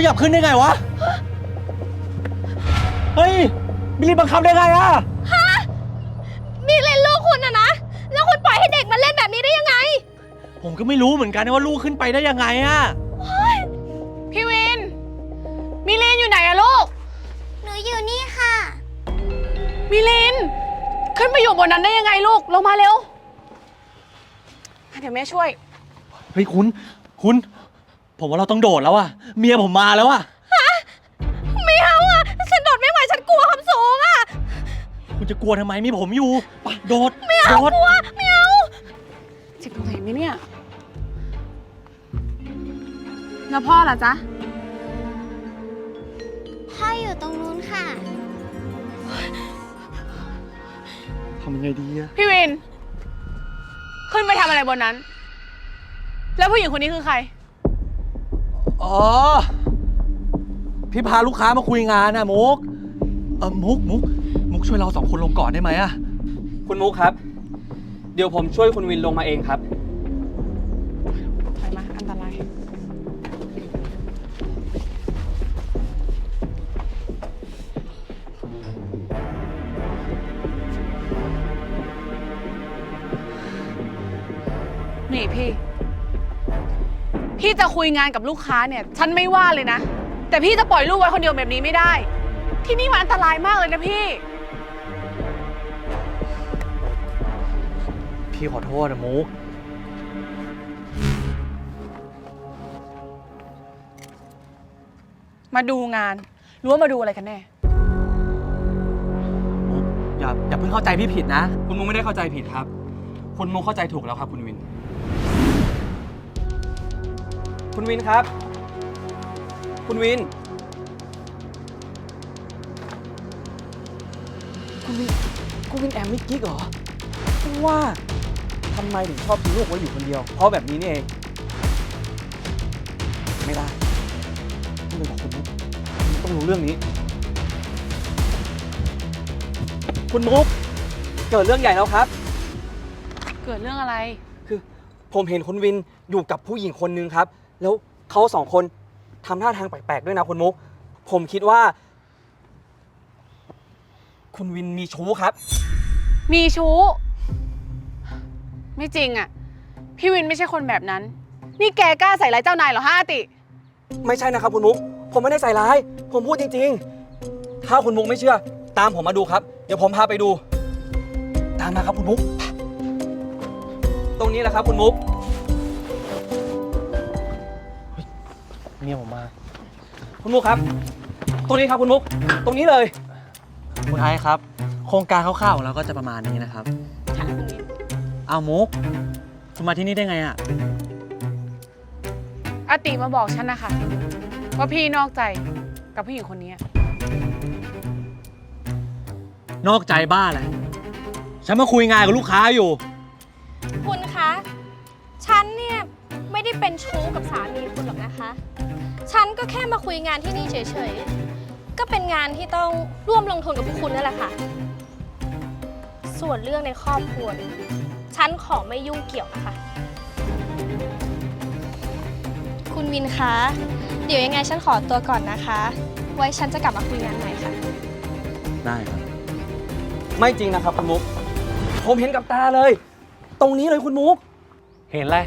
ขยับขึ้นได้ไงวะ เฮ้ยมิลลิบังคับได้ไงอะมีเล่นลูกคุณอะนะ แล้วคุณปล่อยให้เด็กมาเล่นแบบนี้ได้ยังไง ผมก็ไม่รู้เหมือนกันว่าลูกขึ้นไปได้ยังไงอะพี่วิน มิลินอยู่ไหนอะลูก หนูอยู่นี่ค่ะ มิลิน ขึ้นไปอยู่บนนั้นได้ยังไงลูก ลงมาเร็วอะเดี๋ยวแม่ช่วย เฮ้ยคุณ คุณ ผมว่าเราต้องโดดแล้วอะเมียผมมาแล้วอะไม่เอาอะฉันโดดไม่ไหว ฉันกลัวความสูงอะคุณจะกลัวทำไมมีผมอยู่ไปะโดดไม่เอาโดดกลัว ไม่เอา เจ็บตรงไหนไหมเนี่ย แล้วพ่อล่ะจ๊ะ พ่ออยู่ตรงนู้นค่ะ ทำยังไงดีอะพี่วิน ขึ้นไปทำอะไรบนนั้น แล้วผู้หญิงคนนี้คือใคร อ๋อ พี่พาลูกค้ามาคุยงานอะมุก เออมุกมุก มุกช่วยเราสองคนลงก่อนได้ไหมอะคุณมุกครับ เดี๋ยวผมช่วยคุณวินลงมาเองครับ ถอยมาอันตราย คุยงานกับลูกค้าเนี่ย ฉันไม่ว่าเลยนะ แต่พี่จะปล่อยลูกไว้คนเดียวแบบนี้ไม่ได้ ที่นี่มันอันตรายมากเลยนะพี่ พี่ขอโทษนะมุก มาดูงานหรือว่ามาดูอะไรกันแน่ มุกอย่าอย่าเพิ่งเข้าใจพี่ผิดนะ คุณมุกไม่ได้เข้าใจผิดครับ คุณมุกเข้าใจถูกแล้วครับคุณวิน คุณวินครับ คุณวิน คุณวิน คุณวินแอมมิกิ๊กเหรอผมว่าทำไมถึงชอบทิ้งลูกไว้อยู่คนเดียว เพราะแบบนี้นี่เอง ไม่ได้ต้องไปบอกคุณมุกคุณมุกต้องรู้เรื่องนี้ คุณมุก เกิดเรื่องใหญ่แล้วครับ เกิดเรื่องอะไร คือผมเห็นคุณวินอยู่กับผู้หญิงคนนึงครับ แล้วเขาสองคนทำท่าทางแปลกๆด้วยนะคุณมุก ผมคิดว่า คุณวินมีชู้ครับ มีชู้ ไม่จริงอะพี่วินไม่ใช่คนแบบนั้น นี่แกกล้าใส่ร้ายเจ้านายเหรอฮะอาติ ไม่ใช่นะครับคุณมุก ผมไม่ได้ใส่ร้าย ผมพูดจริงๆ ถ้าคุณมุกไม่เชื่อ ตามผมมาดูครับ เดี๋ยวผมพาไปดู ตามมาครับคุณมุก ตรงนี้แหละครับคุณมุก เมียผมมา คุณมุกครับ ตรงนี้ครับคุณมุก ตรงนี้เลย คุณไอซ์ครับ โครงการคร่าวๆของเราก็จะประมาณนี้นะครับค่ะคุณวินเอามุก คุณมาที่นี่ได้ไงอะอาติมาบอกฉันนะคะว่าพี่นอกใจกับผู้หญิงคนนี้นอกใจบ้าเลยฉันมาคุยงานกับลูกค้าอยู่ คุณคะ ฉันเนี่ย ไม่ได้เป็นชู้กับสามีคุณหรอก นะคะ ฉันก็แค่มาคุยงานที่นี่เฉยๆ ก็เป็นงานที่ต้องร่วมลงทุนกับพวกคุณนั่นแหละค่ะ ส่วนเรื่องในครอบครัวเนี่ยฉันขอไม่ยุ่งเกี่ยวนะคะ คุณวินคะ เดี๋ยวยังไงฉันขอตัวก่อนนะคะ ไว้ฉันจะกลับมาคุยงานใหม่ค่ะ ได้ครับ ไม่จริงนะครับคุณมุก ผมเห็นกับตาเลย ตรงนี้เลยคุณมุก เห็นอะไร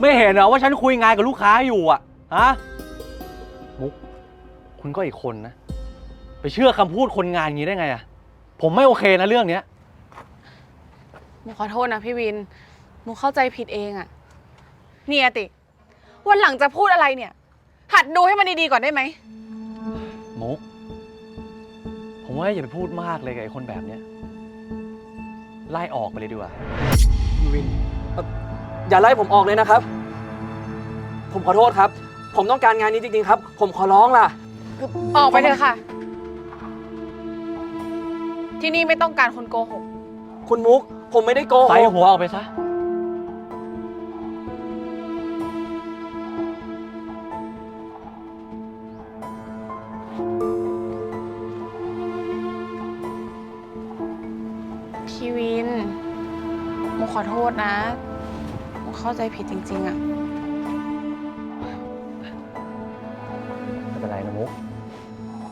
ไม่เห็นเหรอว่าฉันคุยงานกับลูกค้าอยู่อะฮะมุกคุณก็อีกคนนะ ไปเชื่อคำพูดคนงานอย่างนี้ได้ไงอะผมไม่โอเคนะเรื่องเนี้ยมุกขอโทษนะพี่วินมุกเข้าใจผิดเองอะนี่อาติ วันหลังจะพูดอะไรเนี่ย หัดดูให้มันดีๆก่อนได้ไหม มุก ผมว่าอย่าไปพูดมากเลยกับไอ้คนแบบเนี้ยไล่ออกไปเลยดีกว่าคุณวินเอ่อ อย่าไล่ผมออกเลยนะครับ ผมขอโทษครับ ผมต้องการงานนี้จริงๆครับ ผมขอร้องล่ะ ออกไปเถอะค่ะ ที่นี่ไม่ต้องการคนโกหก คุณมุก ผมไม่ได้โกหใส่กหัวออกไปซะ พี่วินมุกขอโทษนะมุก เข้าใจผิดจริง ๆอะมุก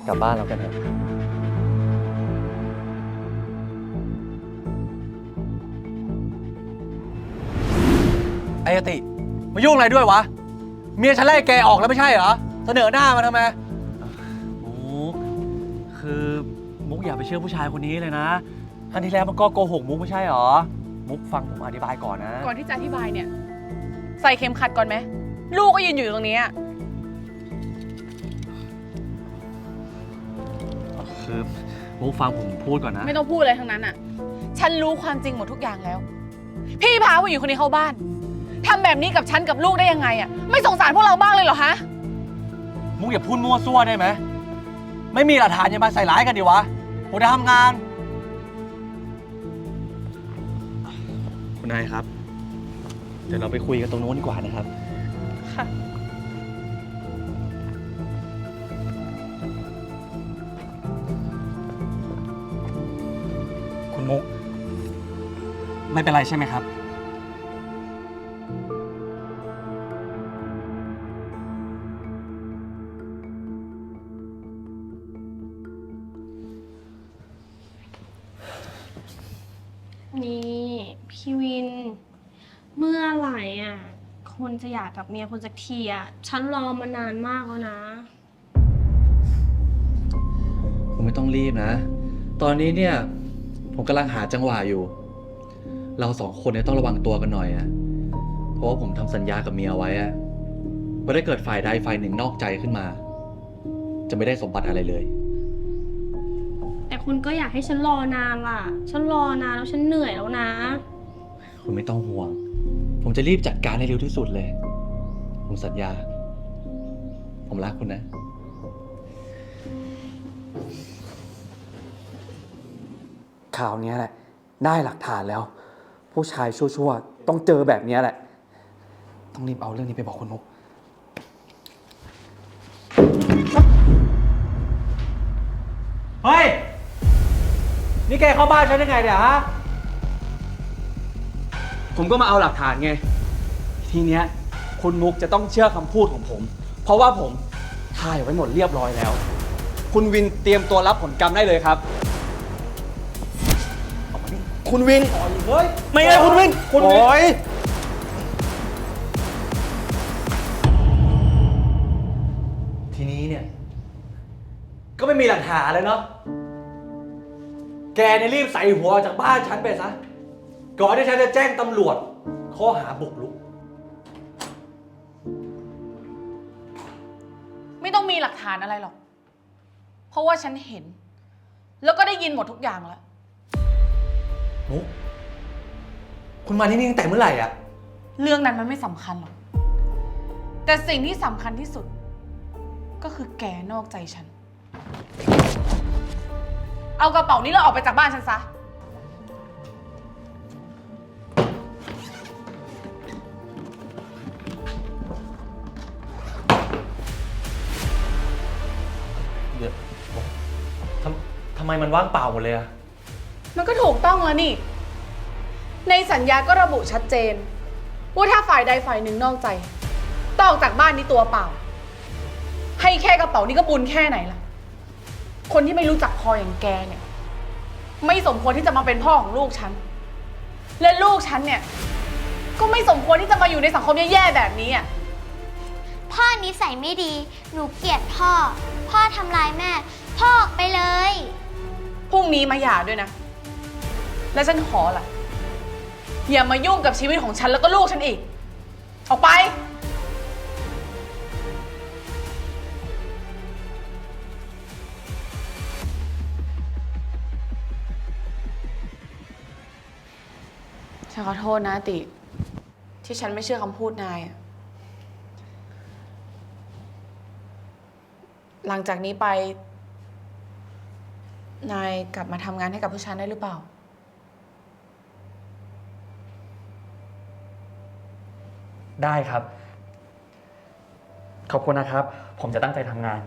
กลับบ้านเรากันเถอะไอ้อติ มายุ่งอะไรด้วยวะ เมียฉันไล่แกออกแล้วไม่ใช่เหรอ เสนอหน้ามาทำไม มุก คือมุกอย่าไปเชื่อผู้ชายคนนี้เลยนะครั้งที่แล้วมันก็โกหกมุกไม่ใช่เหรอ มุกฟังผมอธิบายก่อนนะ ก่อนที่จะอธิบายเนี่ย ใส่เข็มขัดก่อนไหม ลูกก็ยืนอยู่ตรงนี้อะคือมุกฟังผมพูดก่อนนะ ไม่ต้องพูดอะไรทั้งนั้นอะ ฉันรู้ความจริงหมดทุกอย่างแล้ว พี่พาผู้หญิงคนนี้เข้าบ้านทำแบบนี้กับฉันกับลูกได้ยังไงอะ ไม่สงสารพวกเราบ้างเลยเหรอฮะ มุกอย่าพูดมั่วซั่วได้ไหม ไม่มีหลักฐานอย่ามาใส่ร้ายกันดิวะผมจะทำงาน คุณนายครับ เดี๋ยวเราไปคุยกันตรงโน้นดีกว่านะครับ ค่ะ คุณมุก ไม่เป็นไรใช่ไหมครับ นี่ พี่วิน เมื่อไหร่อะคนจะอยากกับเมียคนสักทีอะ ฉันรอมานานมากแล้วนะ คุณไม่ต้องรีบนะ ตอนนี้เนี่ย ผมกำลังหาจังหวะอยู่ เราสองคนเนี่ยต้องระวังตัวกันหน่อยอะเพราะว่าผมทำสัญญากับเมียไว้อะว่าถ้าเกิดฝ่ายใดฝ่ายหนึ่งนอกใจขึ้นมา จะไม่ได้สมบัติอะไรเลย แต่คุณก็อยากให้ฉันรอนานล่ะ ฉันรอนานแล้วฉันเหนื่อยแล้วนะ คุณไม่ต้องห่วง ผมจะรีบจัดการให้เร็วที่สุดเลย ผมสัญญา ผมรักคุณนะ ข่าวเนี้ยแหละ ได้หลักฐานแล้ว ผู้ชายชั่วๆ ต้องเจอแบบเนี้ยแหละ ต้องรีบเอาเรื่องนี้ไปบอกคุณมุก เฮ้ย นี่แกเข้าบ้านฉันได้ไงเนี่ยฮะ ผมก็มาเอาหลักฐานไง ทีเนี้ยคุณมุกจะต้องเชื่อคำพูดของผม เพราะว่าผมถ่ายไว้หมดเรียบร้อยแล้ว คุณวินเตรียมตัวรับผลกรรมได้เลยครับ คุณวิน เฮ้ย ไม่ได้คุณวิน คุณวิน โอ๊ยทีนี้เนี่ย ก็ไม่มีหลักฐานเลยเนาะ แกเนี่ยรีบใส่หัวออกจากบ้านฉันไปซะ ก่อนที่ฉันจะแจ้งตำรวจ ข้อหาบุกรุก ไม่ต้องมีหลักฐานอะไรหรอก เพราะว่าฉันเห็น แล้วก็ได้ยินหมดทุกอย่างแล้ว มุก คุณมาที่นี่ตั้งแต่เมื่อไหร่อะเรื่องนั้นมันไม่สำคัญหรอก แต่สิ่งที่สำคัญที่สุด ก็คือแกนอกใจฉัน เอากระเป๋านี้แล้วออกไปจากบ้านฉันซะ ไมมันว่างเปล่าหมดเลยอะมันก็ถูกต้องแล้วนี่ ในสัญญาก็ระบุชัดเจน ว่าถ้าฝ่ายใดฝ่ายหนึ่งนอกใจต้องออกจากบ้านนี้ตัวเปล่า ให้แค่กระเป๋านี่ก็บุญแค่ไหนล่ะ คนที่ไม่รู้จักพออย่างแกเนี่ย ไม่สมควรที่จะมาเป็นพ่อของลูกฉัน และลูกฉันเนี่ย ก็ไม่สมควรที่จะมาอยู่ในสังคมแย่ๆแบบนี้อะ พ่อนิสัยไม่ดี หนูเกลียดพ่อ พ่อทำร้ายแม่ พ่อออกไปเลย พรุ่งนี้มาหย่าด้วยนะ และฉันขอล่ะ อย่ามายุ่งกับชีวิตของฉันแล้วก็ลูกฉันอีก ออกไป ฉันขอโทษนะติ ที่ฉันไม่เชื่อคำพูดนายอะหลังจากนี้ไป นายกลับมาทำงานให้กับผู้ชายได้หรือเปล่า ได้ครับ ขอบคุณนะครับ ผมจะตั้งใจทำงาน